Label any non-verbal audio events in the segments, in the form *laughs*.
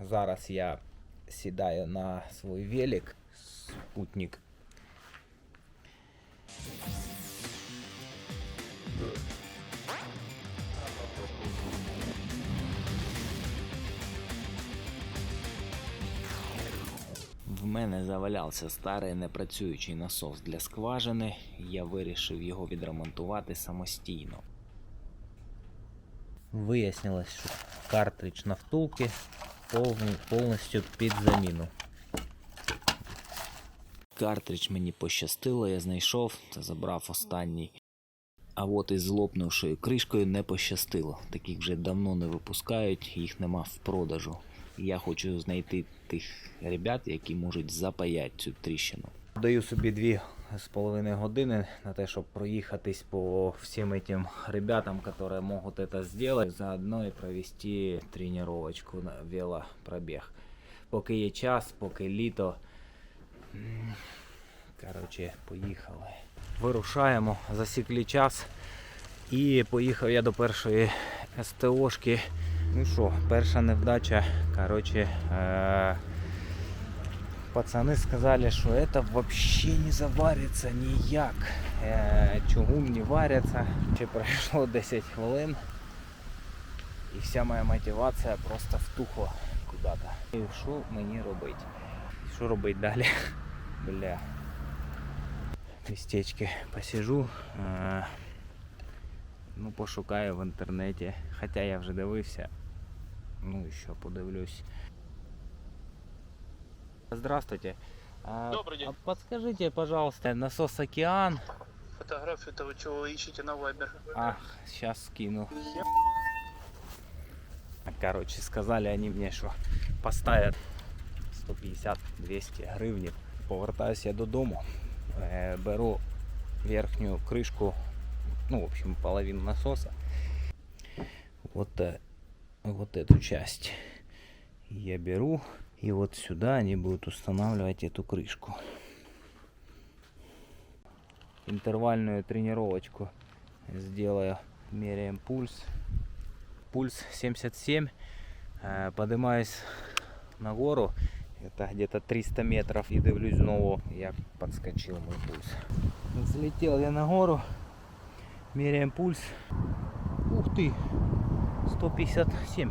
Зараз я сідаю на свій велик, спутник. В мене завалявся старий непрацюючий насос для скважини. Я вирішив його відремонтувати самостійно. Вияснилось, що картридж на втулки повністю під заміну. Картридж мені пощастило, я знайшов та забрав останній. А от із лопнувшою кришкою не пощастило. Таких вже давно не випускають, їх нема в продажу. Я хочу знайти тих ребят, які можуть запаяти цю тріщину. Даю собі дві з половиною години на те, щоб проїхатись по всім этим ребятам, які можуть це зробити, заодно і провести тренировочку на велопробіг. Поки є час, поки літо. М, Коротше, поїхали. Вирушаємо, засікли час. І поїхав я до першої СТОшки. Ну що, перша невдача. Коротше, е- пацани сказали, що це взагалі не завариться ніяк. Е- чугун не вариться. Ще пройшло 10 хвилин. І вся моя мотивація просто втухла куди-то. І що мені робити? Що робити далі? *laughs* Бля. Містечки посижу. Е- Ну, пошукаю в інтернеті. Хоча я вже дивився. Ну, і що подивлюсь. Здравствуйте. А, Добрый день. А подскажите, пожалуйста, насос Океан. Фотографию того, чего вы ищете на Вайбер. А, сейчас скину. Короче, сказали они мне, що поставят 150-200 гривень. Повертаюся я додому, беру верхню кришку, ну, в общем, половину насоса. Вот, вот эту часть я беру, и вот сюда они будут устанавливать эту крышку. Интервальную тренировочку сделаю. Меряем пульс. Пульс 77. Э, Поднимаюсь на гору. Это где-то 300 метров. И дивлюсь знову, як подскочил мой пульс. Взлетел я на гору. Меряем пульс. Ух ты! 157.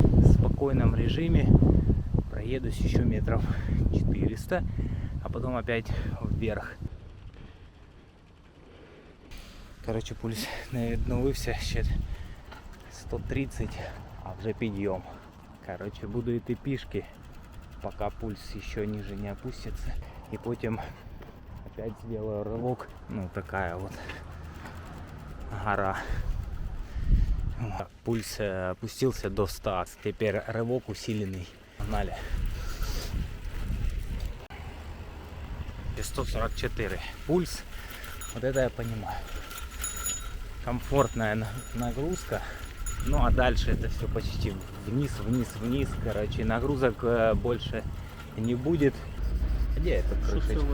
В спокойном режиме проедусь еще метров 400, а потом опять вверх. Короче, пульс не відновився ще 130, а вже підйом. Короче, буду йти пішки, пока пульс еще ниже не опустится. И потом опять сделаю рывок. Ну, такая вот гора. Так, Пульс э, опустился до 100. Теперь рывок усиленный. Погнали. 144. Пульс. Вот это я понимаю. Комфортная на- нагрузка. Ну а дальше это все почти вниз, вниз, вниз. Короче, нагрузок э, больше не будет. Где это крышечка?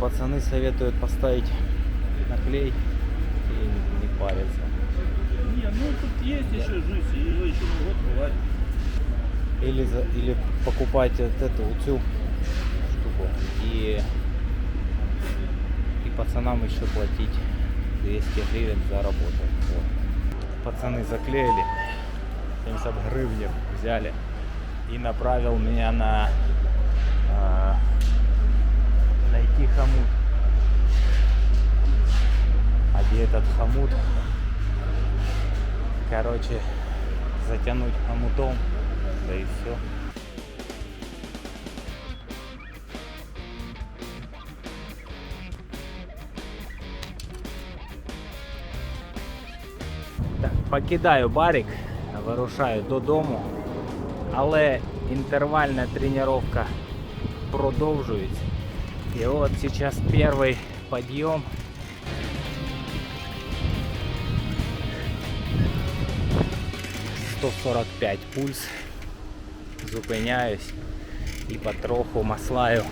Пацаны советуют поставить наклей и не париться. Не, ну тут есть еще жизнь, ее еще на год бывает. Или, или покупать вот эту вот всю штуку и, и пацанам еще платить 200 гривен за работу. Вот. Пацаны заклеили, 70 гривен взяли и направил меня на а, найти хомут. А где этот хомут? Короче, затянуть хомутом, да и все. Так, покидаю барик, вирушаю додому, але інтервальна тренування продовжується. І от зараз перший підйом. «145 пульс. Зупиняюсь і потроху маслаю.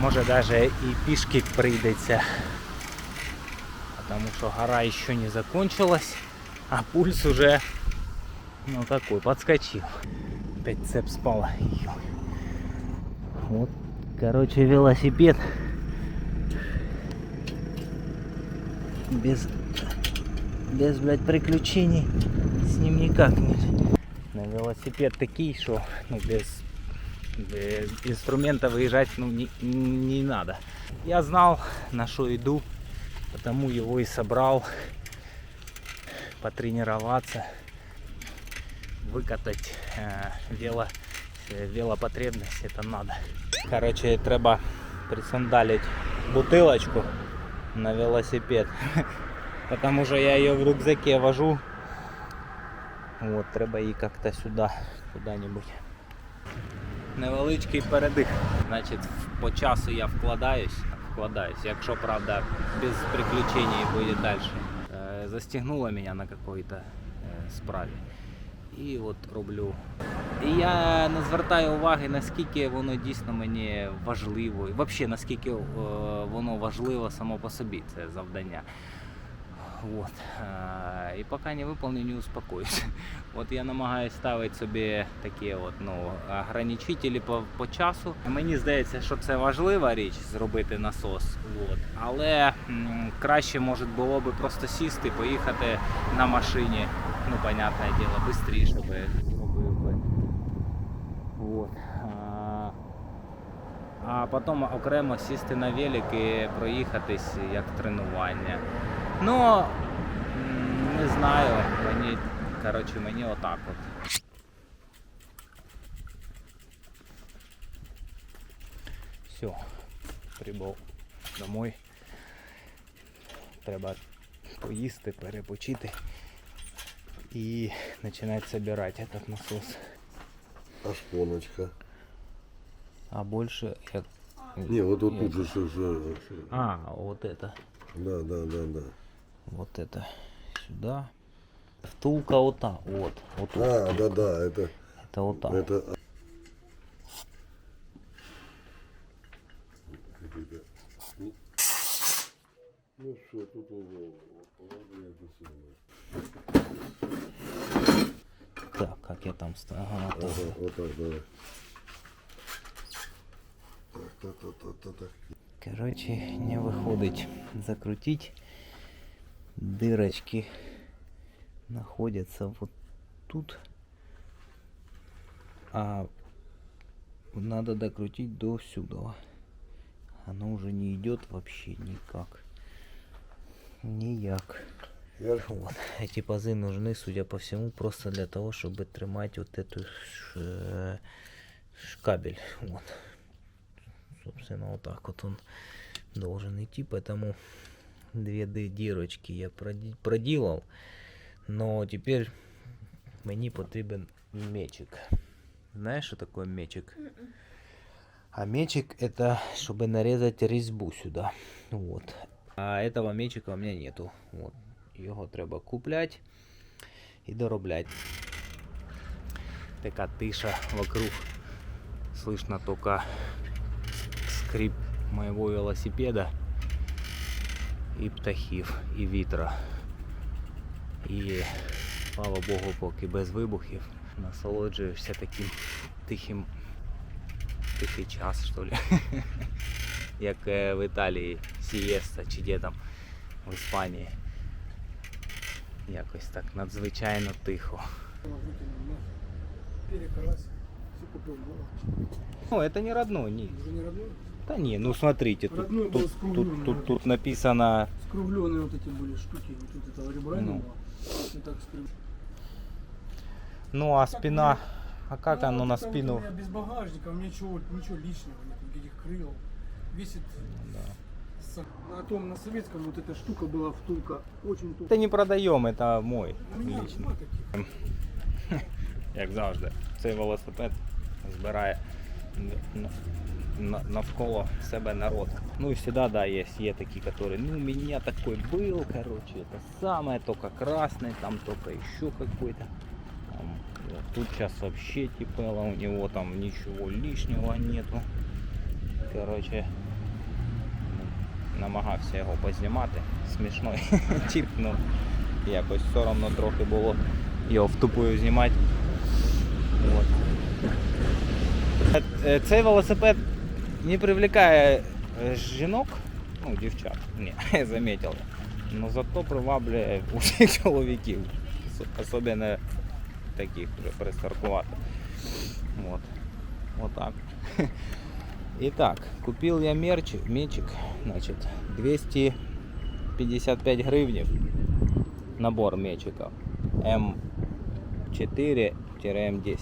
Може даже і пішки прийдеться. Потому що гора ще не закончилась, а пульс уже Ну такой, подскочил. Опять цепь спала. Ё. Вот, короче, велосипед. Без, без, блядь, приключений с ним никак нет. На велосипед такий, что ну, без, без инструмента выезжать ну, не, не надо. Я знал, на что иду, потому его и собрал потренироваться, выкатать э, вело, э, велопотребность, это надо. Короче, треба присандалить бутылочку на велосипед, *laughs* потому что я ее в рюкзаке вожу. Вот, треба її как-то сюди, куди-небудь. Невеличкий передих. Значить, по часу я вкладаюсь, вкладаюсь, якщо правда без приключений буде далі. Е, Застігнуло мене на какой-то е, справі. І от роблю. І я не звертаю уваги, наскільки воно дійсно мені важливо. І взагалі наскільки е, воно важливо само по собі, це завдання. Вот. І поки не виповню, не успокоюсь. *laughs* От я намагаюся ставити собі такі от, ну, ограничителі по, по часу. Мені здається, що це важлива річ зробити насос. От. Але м, краще може було би просто сісти, поїхати на машині. Ну, понятне діло, швидше би зробив би. Вот. А потім окремо сісти на велик і проїхатись як тренування. Ну, м, не знаю, мені, коротше, мені отак от. Все, прибув домой. Треба поїсти, перепочити і починати збирати этот насос. А шпоночка. А больше як... Не, вот, вот Нет. тут же что же. А, вот это. Да, да, да, да. Вот это сюда. Втулка вот та, вот. Вот. А, да, да, это, Это вот так. это. Ну что, тут. Так, как я там ставлю? Ага. Ага, вот так, давай. Так, так, так, так, так, так. Короче, не виходить закрутить. Дырочки находятся вот тут. А надо докрутить до сюда. Оно уже не идет вообще никак. Нияк. Ж- Вот. Эти пазы нужны, судя по всему, просто для того, чтобы тримать вот эту ш- э, ш- кабель. Вот. Собственно, вот так вот он должен идти, поэтому две ды- дырочки я проди- проделал. Но теперь мені потрібен мечик. Знаешь, что такое мечик? А мечик это, чтобы нарезать резьбу сюда. Вот. А этого мечика у меня нету. Вот. Його треба купляти і доробляти. Така тиша вокруг. Слышно только скрип моего велосипеда І птахів, і вітра. І слава Богу, поки без вибухів. Насолоджуєшся таким тихим тихий час, що ли. *laughs* Як е, в Італії сієста чи де там в Іспанії. Якось так надзвичайно тихо. Ну, это не родной, не. Уже не родной? Да не, ну смотрите, тут, Родной был тут, скругленный. тут, тут, тут написано Скругленные вот эти были штуки. Вот тут этого ребра не Ну. было. И так скрив- Ну а спина, а как Ну, оно на это вот спину? у меня без багажника, у меня ничего, ничего лишнего нет, никаких крыл. Весит с- на том, на советском вот эта штука была втулка. Очень Это не продаем, это мой У меня таких. *laughs* Як завжди, цей велосипед збирає навколо себе народ. Ну и всегда, да, есть, є такі, которые, ну, у меня такой был, короче, это самое, только красный, там только еще какой-то. Там, вот тут сейчас вообще типело, у него там ничего лишнего нету. Короче, намагався його познімати. Смішно *laughs* тіп, ну якось соромно трохи було його втупую знімати. Вот. Е, е, Цей велосипед не привлекає е, жінок, ну, дівчат, ні, замітили. *laughs* Но зато приваблює *laughs* усіх чоловіків, ос- особливо таких вже пристаркувати. Вот. Вот так. *laughs* Итак, купил я мерч, мечик, значит, 255 гривнев набор мечиков М4-М10.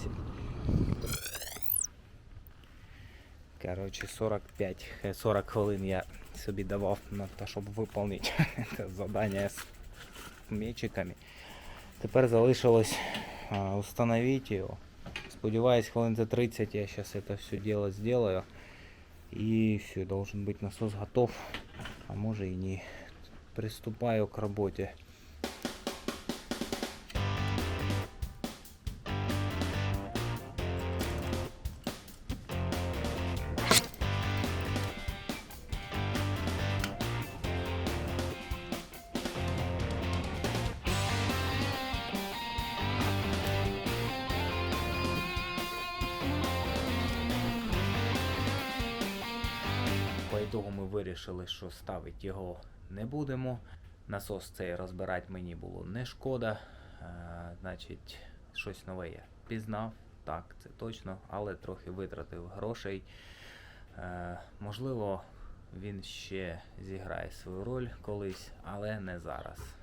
Короче, 45, е, 40 хвилин я собі давав на те, щоб виконати *laughs* це завдання з мечиками. Тепер залишилось а, установити його. Сподіваюсь, хвилин за 30 я сейчас это все дело сделаю. И все, должен быть насос готов. А може и не. Приступаю к работе. Ітогу ми вирішили, що ставити його не будемо. Насос цей розбирати мені було не шкода. Е, значить, щось нове я пізнав, так, це точно, але трохи витратив грошей. Е, можливо, він ще зіграє свою роль колись, але не зараз.